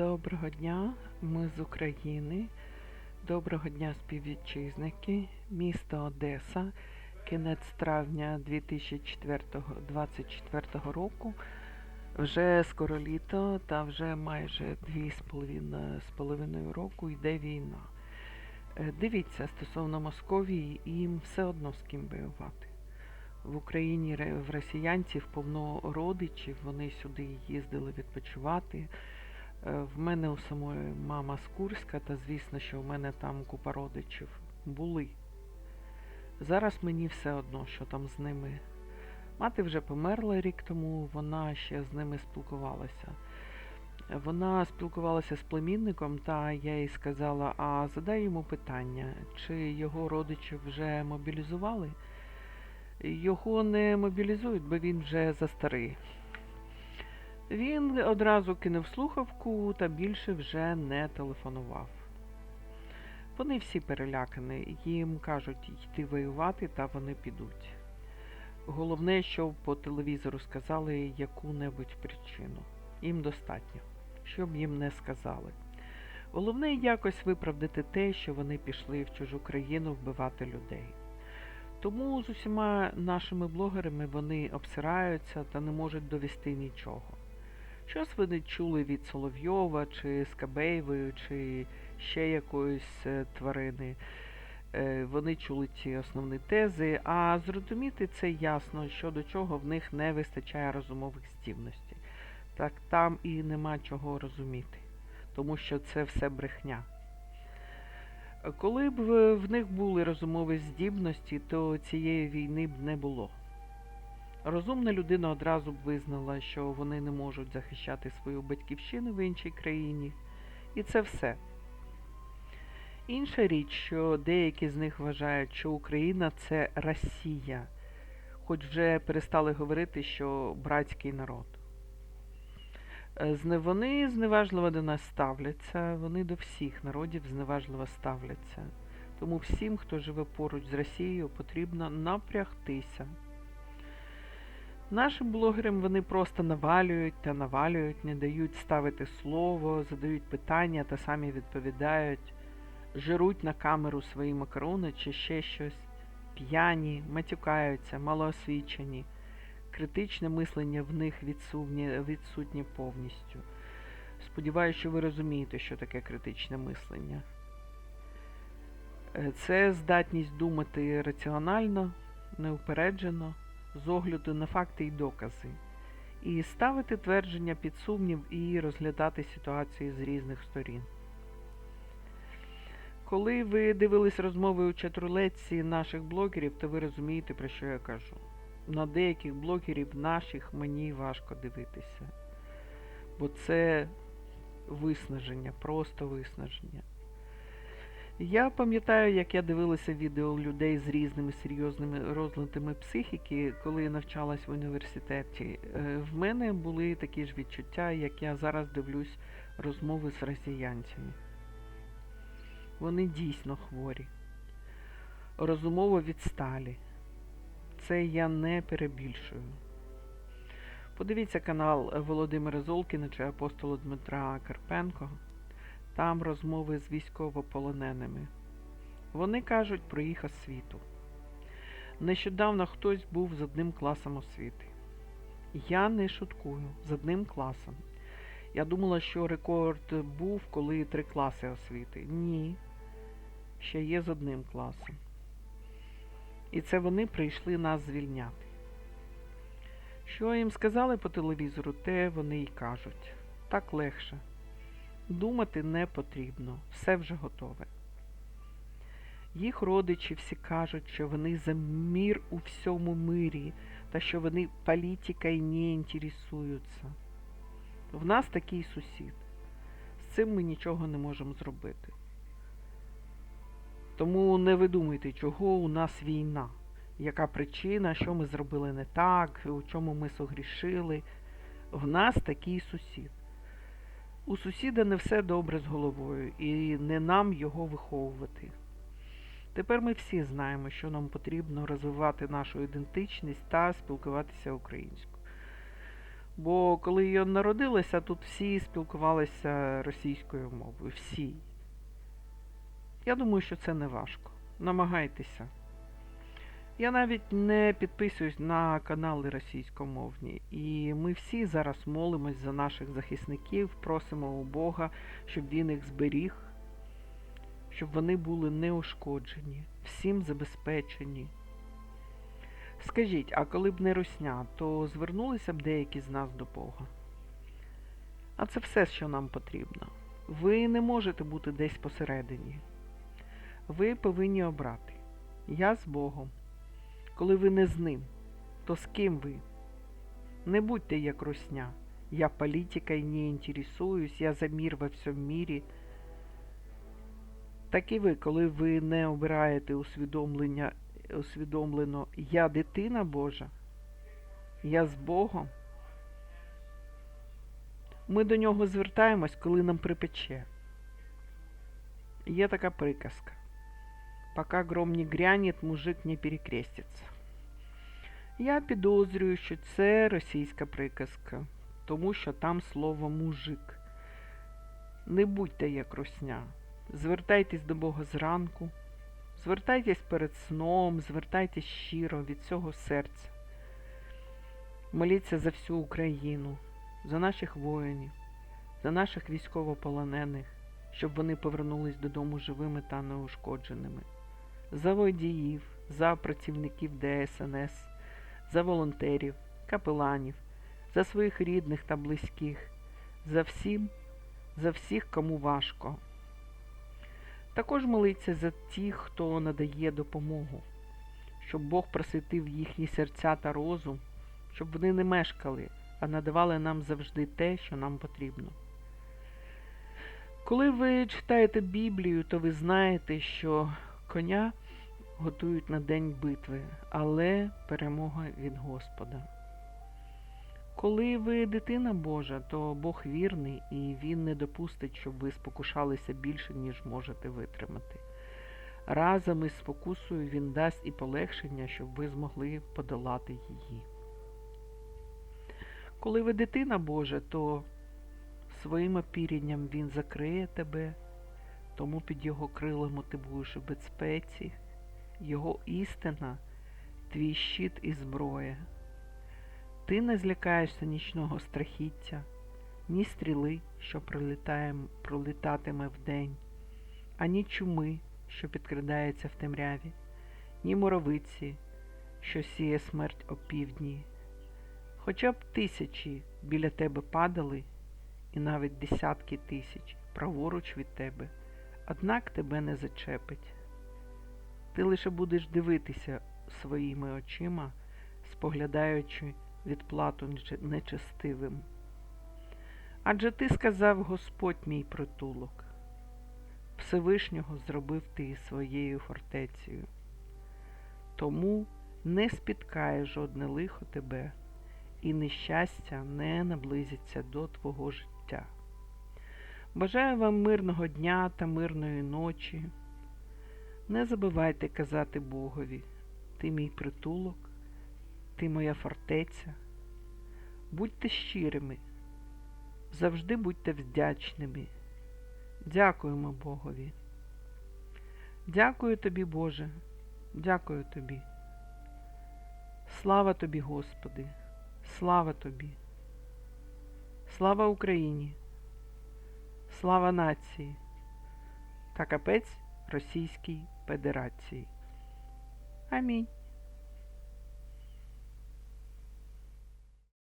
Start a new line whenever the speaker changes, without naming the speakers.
Доброго дня, ми з України. Доброго дня, співвітчизники. Місто Одеса. Кінець травня 2024 року. Вже скоро літо та вже майже дві з половиною, з половиною року йде війна. Е, Дивіться, стосовно Московії, їм все одно з ким воювати. В Україні в росіянців повно родичів, вони сюди їздили відпочивати. Е, В мене у самої мама з Курська, та звісно, що в мене там купа родичів були. Зараз мені все одно, що там з ними. Мати вже померла рік тому, вона ще з ними спілкувалася. Вона спілкувалася з племінником, та я їй сказала: а задай йому питання, чи його родичів вже мобілізували? Його не мобілізують, бо він вже застарий. Він одразу кинув слухавку та більше вже не телефонував. Вони всі перелякані, їм кажуть йти воювати, та вони підуть. Головне, щоб по телевізору сказали яку-небудь причину. Їм достатньо, щоб їм не сказали. Головне якось виправдати те, що вони пішли в чужу країну вбивати людей. Тому з усіма нашими блогерами вони обсираються та не можуть довести нічого. Щось вони чули від Соловйова, чи Скабеєвої, чи ще якоїсь е, тварини. Е, Вони чули ці основні тези, а зрозуміти це ясно, що до чого в них не вистачає розумових здібностей. Так там і нема чого розуміти, тому що це все брехня. Коли б в них були розумові здібності, то цієї війни б не було. Розумна людина одразу б визнала, що вони не можуть захищати свою батьківщину в іншій країні. І це все. Інша річ, що деякі з них вважають, що Україна це Росія, хоч вже перестали говорити, що братський народ. Е, Вони зневажливо до нас ставляться, вони до всіх народів зневажливо ставляться. Тому всім, хто живе поруч з Росією, потрібно напрягтися. Нашим блогерам вони просто навалюють та навалюють, не дають ставити слово, задають питання та самі відповідають, жируть на камеру свої макарони чи ще щось, п'яні, матюкаються, малоосвічені. Критичне мислення в них відсутнє, повністю. Сподіваюся, що ви розумієте, що таке критичне мислення. Е, Це здатність думати раціонально, неупереджено, з огляду на факти і докази, і ставити твердження під сумнів і розглядати ситуацію з різних сторін. Коли ви дивились розмови у чатрулетці наших блогерів, то ви розумієте, про що я кажу. На деяких блогерів наших мені важко дивитися, бо це виснаження, просто виснаження. Я пам'ятаю, як я дивилася відео людей з різними серйозними розладами психіки, коли я навчалась в університеті. Е, В мене були такі ж відчуття, як я зараз дивлюсь розмови з росіянцями. Вони дійсно хворі, розумово відсталі. Це я не перебільшую. Подивіться канал Володимира Золкіна чи апостола Дмитра Карпенко. Там розмови з військовополоненими. Вони кажуть про їх освіту. Нещодавно хтось був з одним класом освіти. Я не шуткую з одним класом. Я думала, що рекорд був, коли три класи освіти. Ні. Ще є з одним класом. І це вони прийшли нас звільняти. Що їм сказали по телевізору, те вони й кажуть. Так легше. Думати не потрібно, все вже готове. Їх родичі всі кажуть, що вони за мір у всьому мирі, та що вони політикою не інтересуються. В нас такий сусід. З цим ми нічого не можемо зробити. Тому не видумуйте, чого у нас війна, яка причина, що ми зробили не так, у чому ми согрішили. В нас такий сусід. У сусіда не все добре з головою, і не нам його виховувати. Тепер ми всі знаємо, що нам потрібно розвивати нашу ідентичність та спілкуватися українською. Бо коли я народилася, тут всі спілкувалися російською мовою. Всі. Я думаю, що це не важко. Намагайтеся. Я навіть не підписуюсь на канали російськомовні. І ми всі зараз молимось за наших захисників, просимо у Бога, щоб він їх зберіг, щоб вони були неушкоджені, всім забезпечені. Скажіть, а коли б не русня, то звернулися б деякі з нас до Бога? А це все, що нам потрібно. Ви не можете бути десь посередині. Ви повинні обрати. Я з Богом. Коли ви не з ним, то з ким ви? Не будьте як русня. Я політикой не інтересуюсь, я за мир во всьому мірі. Так і ви, коли ви не обираєте усвідомлення, усвідомлено Я дитина Божа, я з Богом. Ми до нього звертаємось, коли нам припече. Є така приказка. Пока гром не грянет, мужик не перекреститься. Я підозрюю, що це російська приказка, тому що там слово мужик. Не будьте як русня. Звертайтесь до Бога зранку, звертайтесь перед сном, звертайтесь щиро від цього серця. Моліться за всю Україну, за наших воїнів, за наших військовополонених, щоб вони повернулись додому живими та неушкодженими, за водіїв, за працівників ДСНС, за волонтерів, капеланів, за своїх рідних та близьких, за всім, за всіх, кому важко. Також молиться за тих, хто надає допомогу, щоб Бог просвітив їхні серця та розум, щоб вони не мешкали, а надавали нам завжди те, що нам потрібно. Коли ви читаєте Біблію, то ви знаєте, що коня готують на день битви, але перемога від Господа. Коли ви дитина Божа, то Бог вірний і Він не допустить, щоб ви спокушалися більше, ніж можете витримати. Разом із спокусою Він дасть і полегшення, щоб ви змогли подолати її. Коли ви дитина Божа, то своїм опірянням Він закриє тебе, тому під його крилами ти будеш у безпеці. Його істина, твій щит і зброя. Ти не злякаєшся нічного страхіття, ні стріли, що пролітатиме вдень, ані чуми, що підкрадається в темряві, ні моровиці, що сіє смерть опівдні. Хоча б тисячі біля тебе падали, і навіть десятки тисяч праворуч від тебе, однак тебе не зачепить. Ти лише будеш дивитися своїми очима, споглядаючи відплату нечестивим. Адже ти сказав Господь мій притулок, Всевишнього зробив ти своєю фортецею. Тому не спіткає жодне лихо тебе, і нещастя не наблизиться до твого життя. Бажаю вам мирного дня та мирної ночі. Не забувайте казати Богові, ти мій притулок, ти моя фортеця. Будьте щирими, завжди будьте вдячними. Дякуємо Богові. Дякую тобі, Боже, дякую тобі. Слава тобі, Господи, слава тобі. Слава Україні, слава нації та капець Російській Федерації. Амінь.